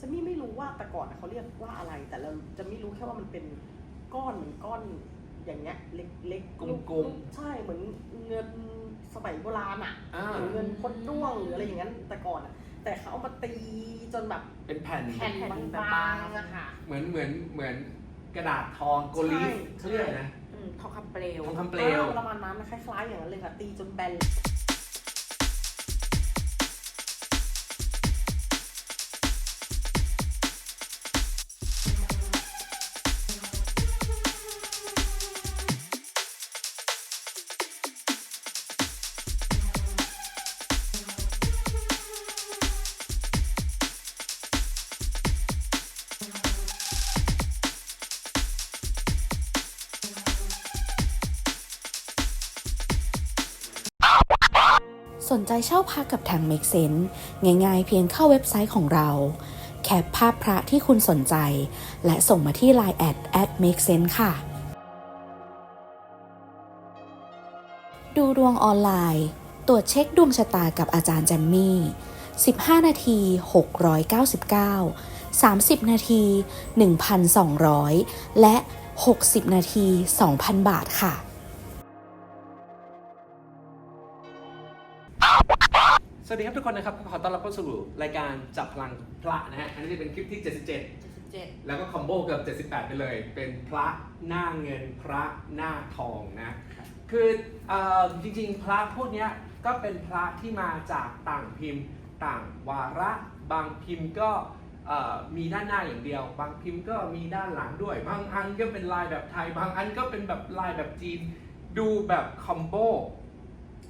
จะมี่ไม่รู้ว่าแต่ก่อนอะเขาเรียกว่าอะไร แต่เราจะไม่รู้แค่ว่ามันเป็นก้อนเหมือนก้อนอย่างเงี้ยเล็กๆกลมๆลูใช่เหมือนเงินสมัยโบราณอะอ่าหรือเงินพดด้วงหรืออะไรอย่างนั้นแต่ก่อนอะ แต่เขาเอามาตีจนแบบเป็นแผ่นแผ่นบางๆอะค่ะเหมือนเหมือนเหมือนกระดาษทองโกลีฟใช่เขาเรียกอะไรนะอืมทองคำเปลวทองคำเปลวออประมาณนั้นนะคล้ายๆอย่างนั้นเลยค่ะ ตีจนแบน สนใจเช่าพักกับทาง Make Sense ง่ายๆ เพียงเข้าเว็บไซต์ของเรา แคปภาพพระที่คุณสนใจ และส่งมาที่ Line แอด at make sense ค่ะ ดูดวงออนไลน์ ตรวจเช็คดวงชะตากับอาจารย์แจมมี่ 15 นาที 699 30 นาที 1,200 และ 60 นาที 2,000 บาทค่ะ สวัสดีครับทุกคนนะครับขอต้อนรับเข้าสู่รายการจับพลังพระนะฮะอันนี้จะเป็นคลิปที่ 77 77แล้วก็คอมโบเกือบ78 ไปเลย เป็นพระหน้าเงินพระหน้าทองนะคือเออจริงๆ พระพวกเนี้ยก็เป็นพระที่มาจากต่างพิมพ์ต่างวาระบางพิมพ์ก็เอ่อมีด้านหน้าอย่างเดียว บางพิมพ์ก็มีด้านหลังด้วย บางอันก็เป็นลายแบบไทย บางอันก็เป็นแบบลายแบบจีน ดูแบบคอมโบ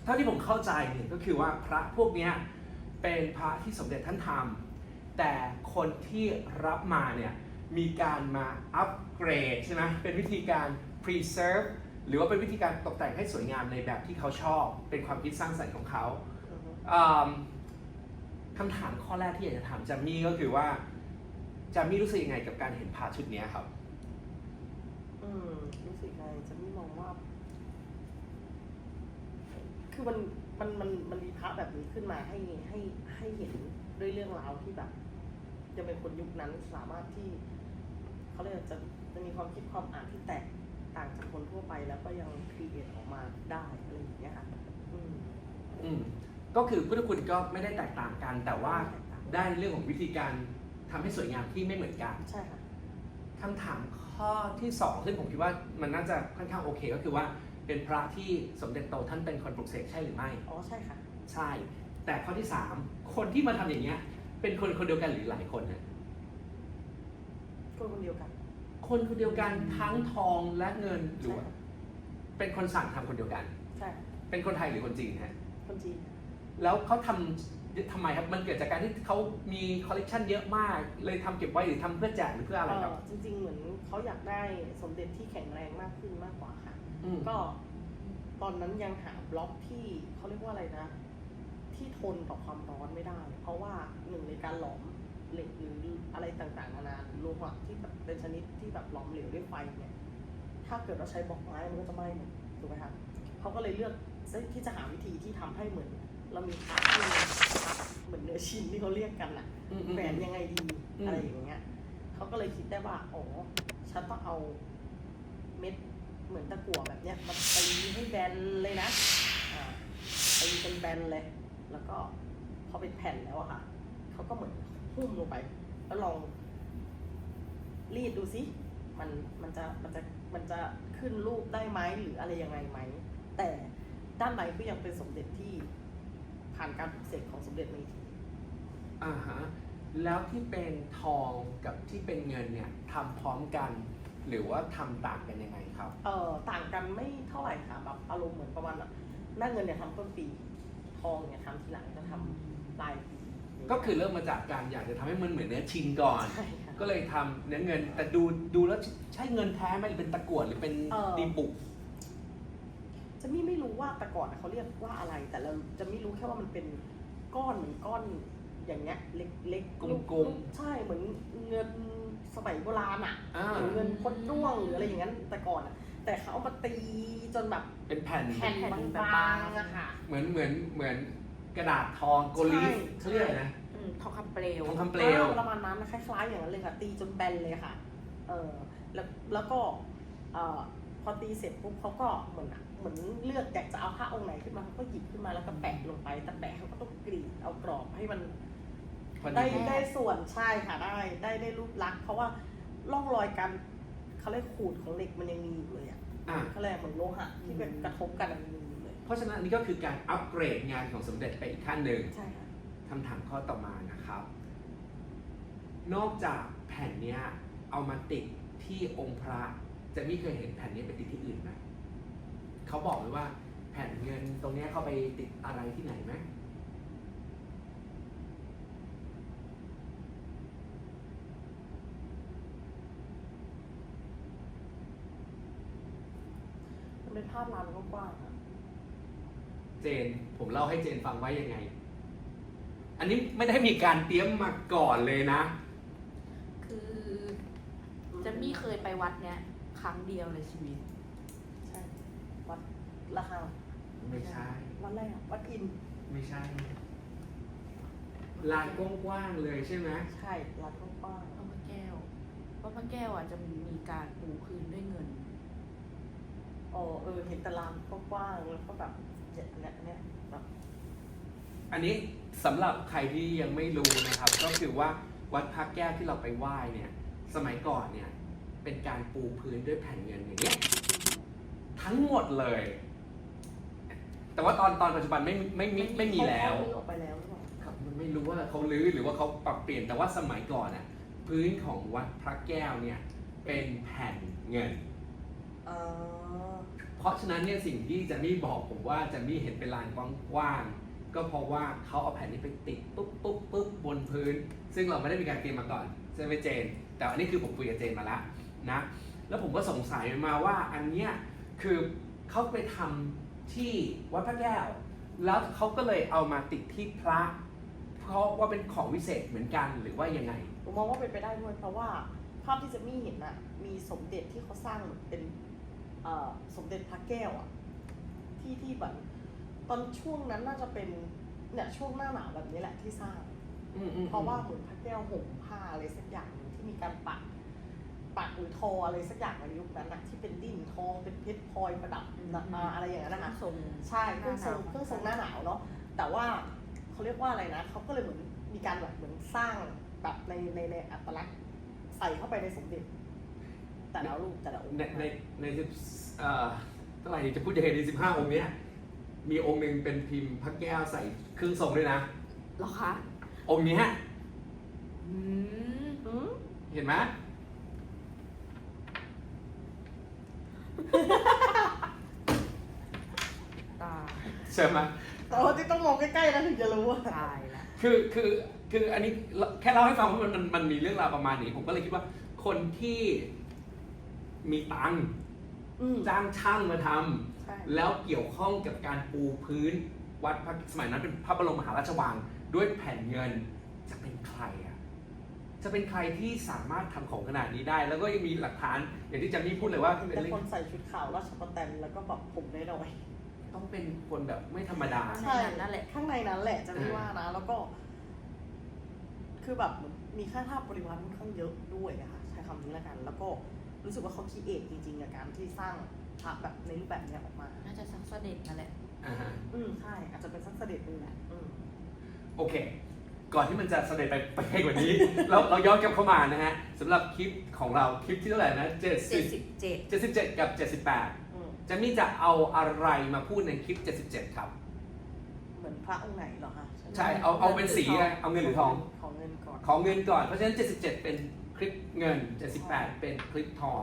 เท่าที่ผมเข้าใจเนี่ยก็คือว่าพระพวกเนี้ยเป็นพระที่สมเด็จท่านทำแต่คนที่รับมาเนี่ยมีการมาอัปเกรดใช่ไหมเป็นวิธีการ preserve หรือว่าเป็นวิธีการตกแต่งให้สวยงามในแบบที่เขาชอบ เป็นความคิดสร้างสรรค์ของเขาคำถามข้อแรกที่อยากจะถามจามี่ก็คือว่าจามี่รู้สึกยังไงกับการเห็นพระชุดนี้ครับ อืมรู้สึกยังไงจะไม่มองว่า คือมันมันมันมันมีพระแบบนี้ขึ้นมาให้ให้ให้เห็นด้วยเรื่องราวที่แบบ จะเป็นคนยุคนั้นสามารถที่เขาเรียกจะจะมีความคิดความอ่านที่แตกต่างจากคนทั่วไปแล้วก็ยังครีเอทออกมาได้อะไรอย่างเงี้ยค่ะอืมอืมก็คือพุทธคุณก็ไม่ได้แตกต่างกัน แต่ว่าแตกต่างได้เรื่องของวิธีการทำให้สวยงามที่ไม่เหมือนกัน ใช่ค่ะ คำถามข้อที่สองซึ่งผมคิดว่ามันน่าจะค่อนข้างโอเคก็คือว่า เป็นพระที่สมเด็จโตท่านเป็นคนปลุกเสกใช่หรือไม่ อ๋อใช่ค่ะ ใช่ แต่ข้อที่สามคนที่มาทำอย่างเงี้ย เป็นคนคนเดียวกันหรือหลายคนนะคนคนเดียวกัน คนคนเดียวกันทั้งทองและเงินหรือใช่ว่าค่ะเป็นคนสั่งทำคนเดียวกัน ใช่ค่ะเป็นคนไทยหรือคนจีนฮะ คนจีน แล้วเขาทำทำไมครับ มันเกิดจากการที่เขามีคอลเลกชันเยอะมาก เลยทำเก็บไว้หรือทำเพื่อแจกหรือเพื่ออะไรครับ เอ่อจริงๆ เหมือนเขาอยากได้สมเด็จที่แข็งแรงมากขึ้นมากกว่าค่ะอืม ก็ตอนนั้นยังหาบล็อกที่เขาเรียกว่าอะไรนะ ที่ทนต่อความร้อนไม่ได้ เพราะว่าหนึ่งในการหลอมเหล็กหรืออะไรต่างๆนานาโลหะที่แบบเป็นชนิดที่แบบหลอมเหลวด้วยไฟเนี่ย ถ้าเกิดเราใช้บล็อกไม้มันก็จะไหม้หมดถูกไหมคะเขาก็เลยเลือกที่จะหาวิธีที่ทำให้เหมือน เรามีพาร์ทที่มันเหมือนเนื้อชิ้นที่เขาเรียกกันน่ะอืมอืมแหวนยังไงดีอืมอะไรอย่างเงี้ยเขาก็เลยคิดได้ว่าอ๋อฉันต้องเอาเม็ด เหมือนตะกั่วแบบเนี้ยมาตีให้แบนเลยนะอ่าตีเป็นแบนเลย แล้วก็พอเป็นแผ่นแล้วอะค่ะเขาก็เหมือนหุ้มลงไป แล้วลองรีดดูสิมันมันจะมันจะมันจะขึ้นรูปได้ไหมหรืออะไรยังไงไหม แต่ด้านในก็ยังเป็นสมเด็จที่ผ่านการปลุกเสกของสมเด็จเมธีอ่าฮะแล้วที่เป็นทองกับที่เป็นเงินเนี่ยทำพร้อมกัน หรือว่าทำต่างกันยังไงครับ เอ่อต่างกันไม่เท่าไหร่ค่ะแบบอารมณ์เหมือนประมาณแบบหน้าเงินเนี่ยทำต้นปีทองเนี่ยทำทีหลังจะทำปลายปีก็คือเริ่มมาจากการอยากจะทำให้มันเหมือนเนื้อชินก่อน ใช่ค่ะ ก็เลยทำเนื้อเงินแต่ดูดูแล้วใช่เงินแท้ไหมหรือเป็นตะกรวดหรือเป็นเอ่อ ดีบุก จะไม่ไม่รู้ว่าแต่ก่อนอะเขาเรียกว่าอะไร แต่เราจะไม่รู้แค่ว่ามันเป็นก้อนเหมือนก้อนอย่างเงี้ยเล็กเล็กกลมๆ ลูใช่เหมือนเงิน สมัยโบราณอะอ่า หรือเงินพดด้วงหรืออะไรอย่างนั้นแต่ก่อนอะแต่เขาเอามาตีจนแบบเป็นแผ่น แผ่นบางๆอะค่ะ เหมือนเหมือนเหมือนกระดาษทองโกลีฟใช่ เขาเรียกอะไรนะอืมทองคำเปลว ทองคำเปลวประมาณนั้นคล้ายๆอย่างนั้นเลยค่ะ ตีจนแบนเลยค่ะ เออแล้วแล้วก็เอ่อพอตีเสร็จปุ๊บเขาก็เหมือนเหมือนเลือกอยากจะเอาผ้าองค์ไหนขึ้นมาเขาก็หยิบขึ้นมาแล้วก็แปะลงไป แต่แปะเขาก็ต้องกรีดเอากรอบให้มัน พอได้ดีได้ส่วนใช่ค่ะได้ได้ได้รูปลักษณ์เพราะว่าร่องรอยการเขาเรียกขูดของเหล็กมันยังมีอยู่เลยอะอะเขาเรียกเหมือนโลหะที่เป็นกระทบกันมันยังมีอยู่เลย เพราะฉะนั้นอันนี้ก็คือการอัปเกรดงานของสมเด็จไปอีกขั้นหนึ่ง ใช่ค่ะ คำถามข้อต่อมานะครับ นอกจากแผ่นเนี้ยเอามาติดที่องค์พระ จะไม่เคยเห็นแผ่นนี้ไปติดที่อื่นไหมเขาบอกเลยว่าแผ่นเงินตรงเนี้ยเขาไปติดอะไรที่ไหนไหม เป็นภาพลานกว้างๆอะเจน ผมเล่าให้เจนฟังไว้ยังไง อันนี้ไม่ได้มีการเตรียมมาก่อนเลยนะ คือเจะมี่เคยไปวัดเนี้ยครั้งเดียวในชีวิต ใช่ วัดละหังไม่ใช่ วัดอะไรอะวัดอินทร์ไม่ใช่ ลานกว้างๆเลยใช่ไหมใช่ลานกว้างพระพระแก้วพระพระแก้วอะจะมีการปูพื้นด้วยเงินๆ อ๋อเออเห็นแตลานกว้างๆแล้วก็แบบเนี่ยเนี่ยเนี่ยแบบอันนี้สำหรับใครที่ยังไม่รู้นะครับ ก็คือว่าวัดพระแก้วที่เราไปไหว้เนี่ย สมัยก่อนเนี่ยเป็นการปูพื้นด้วยแผ่นเงินอย่างเงี้ยทั้งหมดเลย แต่ว่าตอนตอนปัจจุบันไม่ไม่ไม่ไม่มีแล้วเขาลื้อออกไปแล้วหรือเปล่าครับมันไม่รู้ว่าเขาลื้อหรือว่าเขาปรับเปลี่ยนแต่ว่าสมัยก่อนน่ะพื้นของวัดพระแก้วเนี่ยเป็นแผ่นเงินเออ เพราะฉะนั้นเนี่ยสิ่งที่จะมี่บอกผมว่าจะมี่เห็นเป็นลานกว้างๆก็เพราะว่าเขาเอาแผ่นนี้ไปติดปุ๊บปุ๊บปุ๊บบนพื้น ซึ่งเราไม่ได้มีการเตรียมมาก่อนใช่ไหมเจน แต่อันนี้คือผมคุยกับเจนมาแล้วนะแล้วผมก็สงสัยมาว่าอันเนี้ยคือเขาไปทำที่วัดพระแก้ว แล้วเขาก็เลยเอามาติดที่พระ เพราะว่าเป็นของวิเศษเหมือนกันหรือว่ายังไงผมมองว่าเป็นไปได้ด้วยเพราะว่าภาพที่เจะมี่เห็นน่ะมีสมเด็จที่เขาสร้างเป็น สมเด็จพระแก้วอะที่ที่แบบตอนช่วงนั้นน่าจะเป็นเนี่ยช่วงหน้าหนาวแบบนี้แหละที่สร้าง อืมอืมเพราะว่าเหมือนพระแก้วห่มผ้าอะไรสักอย่างหนึ่งที่มีการปักปักหรือทออะไรสักอย่างในยุคนั้นนะที่เป็นดิ้นทองเป็นเพชรพลอยประดับนะอ่าอะไรอย่างนั้นนะคะทรงใช่เครื่องทรงหน้าหนาวเครื่องทรงหน้าหนาวเนาะแต่ว่าเขาเรียกว่าอะไรนะเขาก็เลยเหมือนมีการแบบเหมือนสร้างแบบในในในอัตลักษณ์ใส่เข้าไปในสมเด็จ แต่ละรูปแต่ละองค์ในในในสิบเอ่อเท่าไหร่จะพูดยังไงดีสิบห้าองค์เนี้ยมีองค์หนึ่งเป็นพิมพ์พระแก้วใส่เครื่องทรงด้วยนะ เหรอคะองค์เนี้ยอืมอืมเห็นไหมตายใช่ไหมแต่ว่าที่ต้องมองใกล้ๆนะถึงจะรู้ว่าตายละคือคือคืออันนี้แค่เล่าให้ฟังว่ามันมันมันมีเรื่องราวประมาณนี้ ผมก็เลยคิดว่าคนที่ มีตังค์อืมจ้างช่างมาทำใช่แล้วเกี่ยวข้องกับการปูพื้นวัดพระสมัยนั้นเป็นพระบรมมหาราชวังด้วยแผ่นเงินจะเป็นใครอะจะเป็นใครที่สามารถทำของขนาดนี้ได้ แล้วก็ยังมีหลักฐานอย่างที่แจันนี่พูดเลยว่าเห็นเป็นแต่เรื่คองนใส่ชุดขาวราชประแตนแล้วก็แบบผมน้อยต้องเป็นคนแบบไม่ธรรมดา ๆใช่นั่นแหละ ข้างในนั้นแหละจะไม่ว่านะ แล้วก็ คือแบบเหมือนมีค่าท่าบริวารค่อนข้างเยอะด้วยอะค่ะใช้คำนี้แล้วกัน แล้วก็ รู้สึกว่าเขาคิดเองจริงๆกับการที่สร้างพระแบบในรูปแบบเนี้ยออกมา น่าจะสักเสด็จนั่นแหละ อ่าฮะอืมใช่อาจจะเป็นสักเสด็จนึงแหละอืมโอเค ก่อนที่มันจะเสด็จไปไปไกลกว่านี้ เราเราย้อนกลับเข้ามานะฮะสำหรับคลิปของเราคลิปที่เท่าไหร่นะเจ็ดสิบ77 เจ็ดสิบเจ็ดกับเจ็ดสิบแปดอืมจะมี่จะเอาอะไรมาพูดในคลิปเจ็ดสิบเจ็ดครับ เหมือนพระองค์ไหนเหรอคะใช่เอาเอาเป็นสีไงเอาเงินหรือทอง ของเงินก่อน ของเงินก่อนเพราะฉะนั้น 77 เป็นค ลิปเงิน 78 เป็นคลิปทอง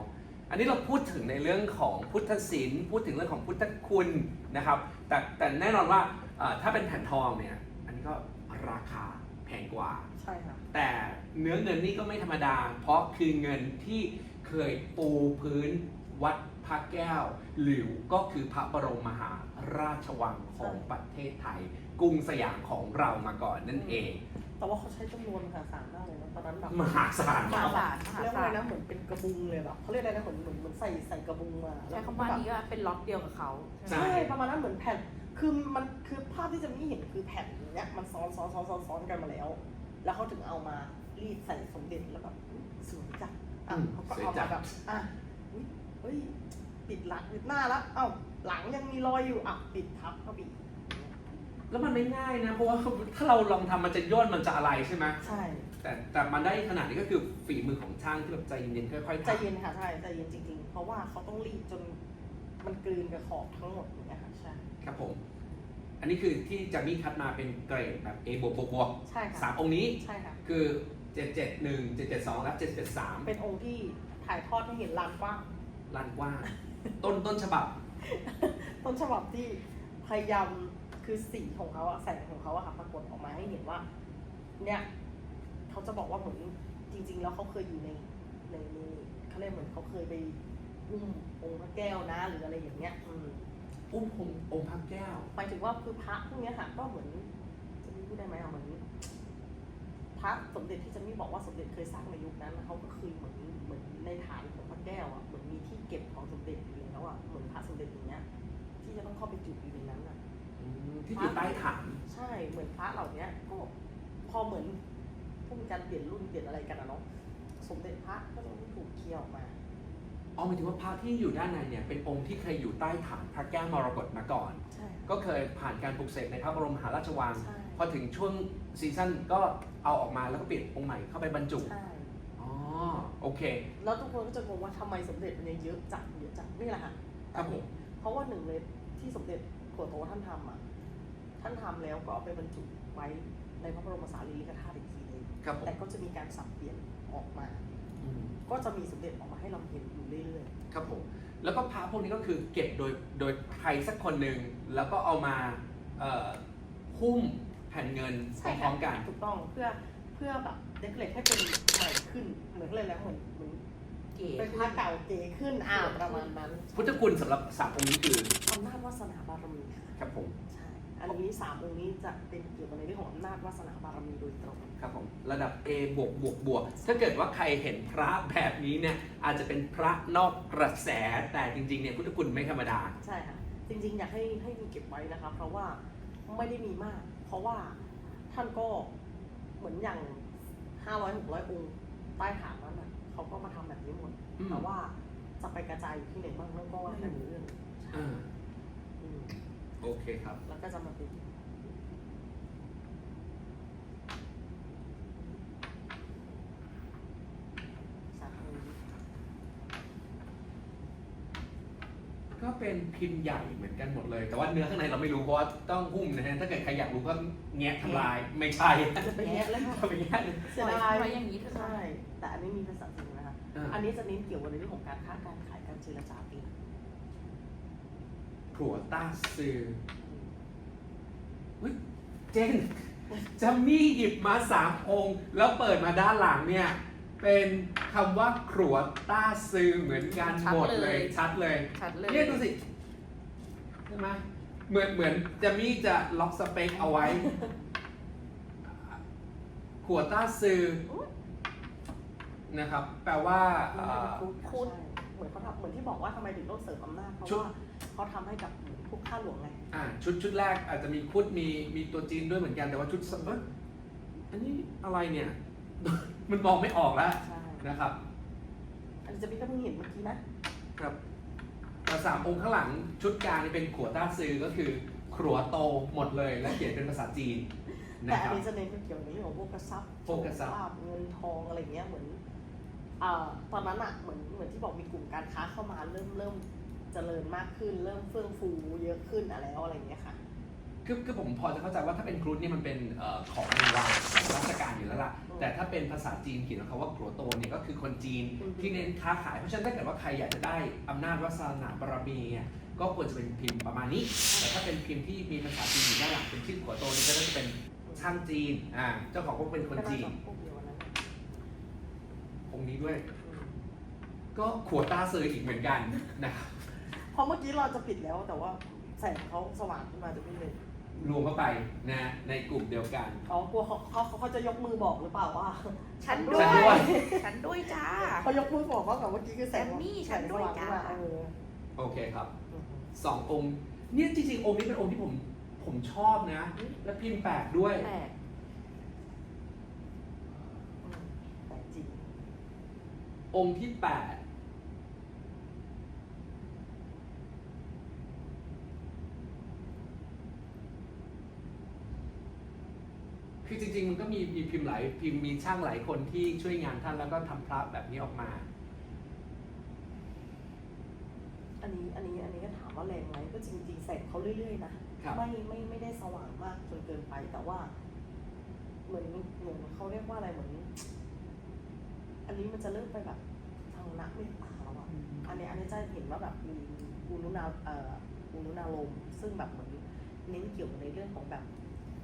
อันนี้เราพูดถึงในเรื่องของพุทธศิลป์พูดถึงเรื่องของพุทธคุณนะครับ แต่แต่แน่นอนว่าเอ่อถ้าเป็นแผ่นทองเนี่ย อันนี้ก็ราคาแพงกว่า ใช่ค่ะ แต่เนื้อเงินนี่ก็ไม่ธรรมดา เพราะคือเงินที่เคยปูพื้นวัดพระแก้ว หรือก็คือพระบรมมหาราชวังของประเทศไทย กรุงสยามของเรามาก่อนนั่นเอง แต่ว่าเขาใช้จำนวนมหาศาลมากเลยนะตอนนั้นแบบมหาศาลมหาศาลมหาเรียกศาว่าลอะไรนะเหมือนเป็นกระบุงเลยแบบเขาเรียกอะไรนะเหมือนเหมือนเหมือนใส่ใส่กระบุงมาใช้คำว่านี้ว่าเป็นล็อตเดียวกับเขาใช่ใช่ประมาณนั้นเหมือนแผ่นคือมันคือภาพที่จะไม่เห็นคือแผ่นเนี้ยมันซ้อนซ้อนซ้อนซ้อนซ้อนกันมาแล้ว แล้วเขาถึงเอามารีดใส่สมเด็จแล้วแบบอุ๊ยสวยจังอะอืมเขาก็สวยเอาจัมางแบบอะอุ๊ยเฮ้ยปิดหลังปิดหน้าแล้วเอ้าหลังยังมีรอยอยู่อะปิดทับเข้าไปอีก แล้วมันไม่ง่ายนะ เพราะว่าถ้าเราลองทำมันจะย่นมันจะอะไรใช่ไหมใช่ แต่แต่มันได้ขนาดนี้ก็คือฝีมือของช่างที่แบบใจเย็นๆค่อยๆใจทำเย็นค่ะใช่ใจเย็นจริง ๆ เพราะว่าเขาต้องรีดจนมันกลืนกับขอบทั้งหมดอย่างเงี้ยค่ะใช่ครับผม อันนี้คือที่จะมีคัดมาเป็นเกรดแบบ A บวกบวกบวกใช่สาค่ะมองค์นี้ใช่ค่ะคือ771 772และ773เป็นองค์ที่ถ่ายทอดให้เห็นลานกว้างลานกว้างต้นต้นฉบับ ต้นฉบับที่พยายาม คือสีของเขาอะแสงของเขาอะค่ะปรากฏออกมาให้เห็นว่า เนี่ยเขาจะบอกว่าเหมือนจริง ๆ แล้วเขาเคยอยู่ในในในเขาเรียกเหมือนเขาเคยไปอุ้มองค์พระแก้วนะหรืออะไรอย่างเงี้ยอืมอุ้มองค์องค์พระแก้ว หมายถึงว่าคือพระพวกเนี้ยค่ะ ก็เหมือนจะมีพูดได้ไหมอะเหมือนพระสมเด็จที่จะมีบอกว่าสมเด็จเคยสร้างในยุคนั้นเขาก็คือเหมือนเหมือนในฐานของพระแก้วอะเหมือนมีที่เก็บของสมเด็จอยู่แล้วอะเหมือนพระสมเด็จอย่างเงี้ย ที่จะต้องเข้าไปจุดอยู่ในนั้นอะ ที่อยู่ใต้ฐานใช่เหมือนพระเหล่าเนี้ยก็พอเหมือนพวกมีการเปลี่ยนรุ่นเปลี่ยนอะไรกันอะเนาะสมเด็จพระก็ต้องถูกเคลียร์ออกมาอ๋อหมายถึงว่าพระที่อยู่ด้านในเนี่ยเป็นองค์ที่เคยอยู่ใต้ฐานพระแก้วมรกตมาก่อนใช่ก็เคยผ่านการปลุกเสกในพระบรมมหาราชวังใช่พอถึงช่วงซีซั่นก็เอาออกมาแล้วก็เปลี่ยนองค์ใหม่เข้าไปบรรจุใช่อ๋อโอเค แล้วทุกคนก็จะงงว่าทำไมสมเด็จมันยังเยอะจังเยอะจังนี่แหละค่ะครับผมเพราะว่าหนึ่งเลยที่สมเด็จ ขัวโตท่านทำอะ ท่านทำแล้วก็เอาไปบรรจุไว้ในพระบรมสารีริกธาตุอีกทีหนึงครับผมแต่ก็จะมีการสับเปลี่ยนออกมาอืมก็จะมีสมเด็จออกมาให้เราเห็นอยู่เรื่อยครับผม แล้วก็พระพวกนี้ก็คือเก็บโดยโดยใครสักคนหนึ่งแล้วก็เอามาเอ่อหุ้มแผ่นเงินๆพร้อมๆกัน ถูกต้องเพื่อเพื่อแบบเดคเลทให้เป็นใหม่ขึ้นเหมือนเลยแล้วเหมือน เหมือนเก๋เป็นพระเก่าเก๋ขึ้นอ่าประมาณนั้นพุทธคุณสำหรับสามองค์นี้คืออำนาจวาสนาบารมีค่ะครับผมใช่อันนี้สามองค์นี้จะเป็นเกี่ยวกับในเรื่องของอำนาจวาสนาบารมีโดยตรง ครับผมระดับ A บวกบวกบวกถ้าเกิดว่าใครเห็นพระแบบนี้เนี่ยอาจจะเป็นพระนอกกระแสแต่จริงๆเนี่ยพุทธคุณไม่ธรรมดา ใช่ค่ะจริงๆ อยากให้ให้มีเก็บไว้นะคะ เพราะว่าไม่ได้มีมาก เพราะว่าท่านก็เหมือนอย่างห้าร้อยหกร้อยองค์ใต้ฐานนั้นน่ะ เขาก็มาทำแบบนี้หมด อืม แต่ว่าจะไปกระจายอยู่ที่ไหนบ้างนั่นก็ว่ากันอีกเรื่องอ่าอืมโอเคครับ แล้วก็จะมาเป็นสามองค์นี้ก็เป็นพิมพ์ใหญ่เหมือนกันหมดเลย แต่ว่าเนื้อข้างในเราไม่รู้เพราะว่าต้องหุ้มนะฮะถ้าเกิดใครอยากรู้ก็แงะทำลายไม่ใช่จะไปแยะเลยค่ะจะไปแงะเลยเสียไว้ดายไว้อย่างนี้เถอะค่ะใช่ แต่อันนี้มีภาษาจีนนะคะ อ่าอันนี้จะเน้นเกี่ยวกับในเรื่องของการค้าการขายการเจรจาเป็นครัวต้าซือเฮ้ยเจนจะมีหยิบมาสามองค์ แล้วเปิดมาด้านหลังเนี่ย เป็นคำว่าครัวต้าซือเหมือนกันชัดหมดเลยเลยชัดเลยชัดเลย เนี่ยดูสิใช่ไหมเหมือนเหมือนจะมีจะล็อกสเปคเอาไว้ ขวต้าซือ นะครับ แปลว่าเอ่อคุดคุดเหมือนเขาทำเหมือนที่บอกว่าทำไมถึงต้องเสริมอำนาจเพราะชุด ว่าเขาทำให้กับพวกข้าหลวงไงอ่าชุดชุดแรกอาจจะมีคุดมีมีตัวจีนด้วยเหมือนกันแต่ว่าชุดสเอ้ยอันนี้อะไรเนี่ย มันมองไม่ออกแล้วใช่นะครับ อันนี้จะมีก็เพิ่งเห็นเมื่อกี้นะครับแต่สามองค์ข้างหลังชุดกลางนี่เป็นขวต้าซือก็คือครัวโตหมดเลยและเขียนเป็นภาษาจีนแต่นะคอันรับ นี้จะเน้นเกี่ยวกับเรื่องของพวกกระซับพวกกระซับโชคลาภเงินทองอะไรเงี้ยเหมือน อ่าตอนนั้นอะเหมือนเหมือนที่บอกมีกลุ่มการค้าเข้ามาเริ่มเริ่มเจริญมากขึ้น เริ่มเฟื่องฟูเยอะขึ้นอะไรแล้วอะไรเงี้ยค่ะ คือคือผมพอจะเข้าใจว่าถ้าเป็นครุฑนี่มันเป็นเอ่อของในวังของราชการอยู่แล้วล่ะ อืมแต่ถ้าเป็นภาษาจีนเขียนของเขาว่าครัวโตเนี่ยก็คือคนจีนอืม ที่เน้นค้าขาย เพราะฉะนั้นถ้าเกิดว่าใครอยากจะได้อำนาจวาสนาบารมีเนี่ยก็ควรจะเป็นพิมพ์ประมาณนี้ แต่ถ้าเป็นพิมพ์ที่มีภาษาจีนอยู่ด้านหลังเป็นชื่อขัวโตนี่ก็น่าจะเป็นช่างจีนอ่าเจ้าของก็เป็นคนจีนก็าจะพวกเดียวกันนั้น องค์นี้ด้วยอืมก็ขัวต้าเซอร์อีกเหมือนกันนะครับเพราะเมื่อกี้เราจะปิดแล้วแต่ว่าแสงเขาสว่างขึ้นมาจะไม่เลยรวมเข้าไปนะในกลุ่มเดียวกัน เขากลัวเขาเขาเขาจะยกมือบอกหรือเปล่าว่า ฉันด้ด้ววยยฉันด้วยจ้า เขายกมือบอกว่าแบบเมื่อกี้คือแสงแซมมี่ฉันด้วยจ้าแสงสงขึ้นมเออโอเคครับ สององค์ เนี่ยจริงๆ องค์นี้เป็นองค์ที่ผมผมชอบนะ และพิมพ์แปลกด้วย แปลก องค์ที่แปดคือจริง ๆ มันก็มีมีพิมพ์หลายพิมพ์มีช่างหลายคนที่ช่วยงานท่านแล้วก็ทำพระแบบนี้ออกมา อันนี้อันนี้อันนี้ก็ถามว่าแรงไหมก็จริงๆแสงเขาเรื่อยๆนะครับ ไม่ไม่ไม่ได้สว่างมากจนเกินไปแต่ว่า เหมือนเหมือนเขาเรียกว่าอะไรเหมือน อันนี้มันจะเริ่มไปแบบ ทางนักเมตตาแล้วอะอันนี้อันนี้จะเห็นว่าแบบมีอุนุนาเอ่ออุนุนาลมณ์ซึ่งแบบเหมือนเน้นเกี่ยวกับในเรื่องของแบบ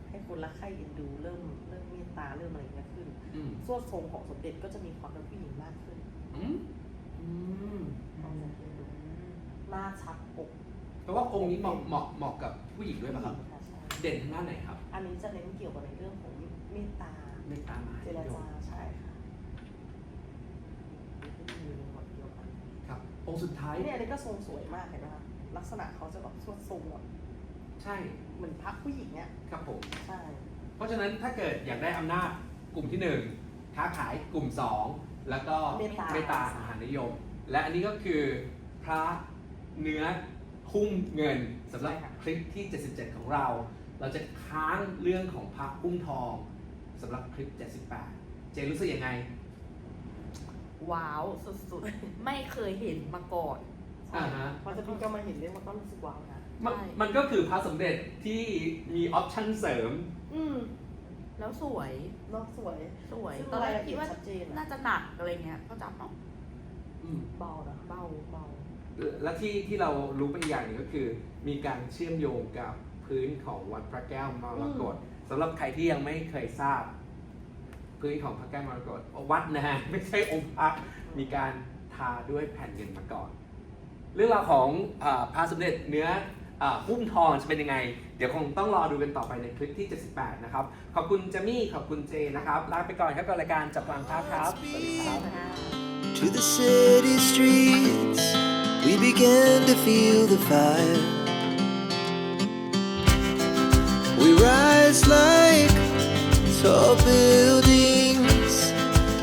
ให้คนรักใคร่เอ็นดูเริ่มเริ่มเมตตาเริ่มอะไรอย่างเงี้ยขึ้นอืมส่วนทรงของสมเด็จก็จะมีความเป็นผู้หญิงมากขึ้นอืมอืมลองสังเกตดูหน้าชัดอกแปลว่าองค์นี้เหมาะเหมาะเหมาะกับผู้หญิงด้วยป่ะครับค่ะใช่เด่นทางด้านไหนครับ อันนี้จะเน้นเกี่ยวกับในเรื่องของเมตตาเมตตามหาเจนิรยมจาใช่ค่ะมีในหมวดเดียวกัน ครับ องค์สุดท้าย เนี่ยอันนี้ก็ทรงสวยมากเห็นไหมคะลักษณะเขาจะแบบสวดทรงแบบใช่เหมือนพระผู้หญิงเนี่ยครับผม ใช่เพราะฉะนั้นถ้าเกิดอยากได้อำนาจกลุ่มที่1ค้าขายกลุ่ม2แล้วก็เมตตาเมตตามหานิยม และอันนี้ก็คือพระเนื้อหุ้มเงินสำหรับคลิปที่ 77 ของเรา เราจะค้างเรื่องของพระหุ้มทองสำหรับคลิป 78 เจรู้สึกยังไง ว้าวสุดๆ ไม่เคยเห็นมาก่อน อ่าฮะ พอจะพี่ก็มาเห็นเรื่องมันก็รู้สึกว้าวนะ มันใช่ มันก็คือพระสมเด็จที่มีออปชั่นเสริม อืมแล้วสวยเนอกสวยสวยซึ่งตอนแรรายกละเอีคิยดดว่าชัดเจนน่าอะจะหนักอะไรเงี้ยก็จับเนาะอืมเบานะเบาเบาและที่ที่เรารู้ไปอีกอย่างหนึ่งก็คือ มีการเชื่อมโยงกับพื้นของวัดพระแก้วมรกตสำหรับใครที่ยังไม่เคยทราบ พื้นของพระแก้วมรกตวัดนะฮะไม่ใช่องค์พระมีการทาด้วยแผ่นเงินมาก่อน เรื่องราวของพระสมเด็จเนื้อหุ้มทองจะเป็นยังไง เดี๋ยวคงต้องรอดูกันต่อไปในคลิปที่ 78 นะครับ ขอบคุณเจมี่ ขอบคุณเจนะครับ ลาไปก่อนครับกับรายการจับวางภาพครับ สวัสดีครับ To the city streets, we began to feel the fire. We rise like tall buildings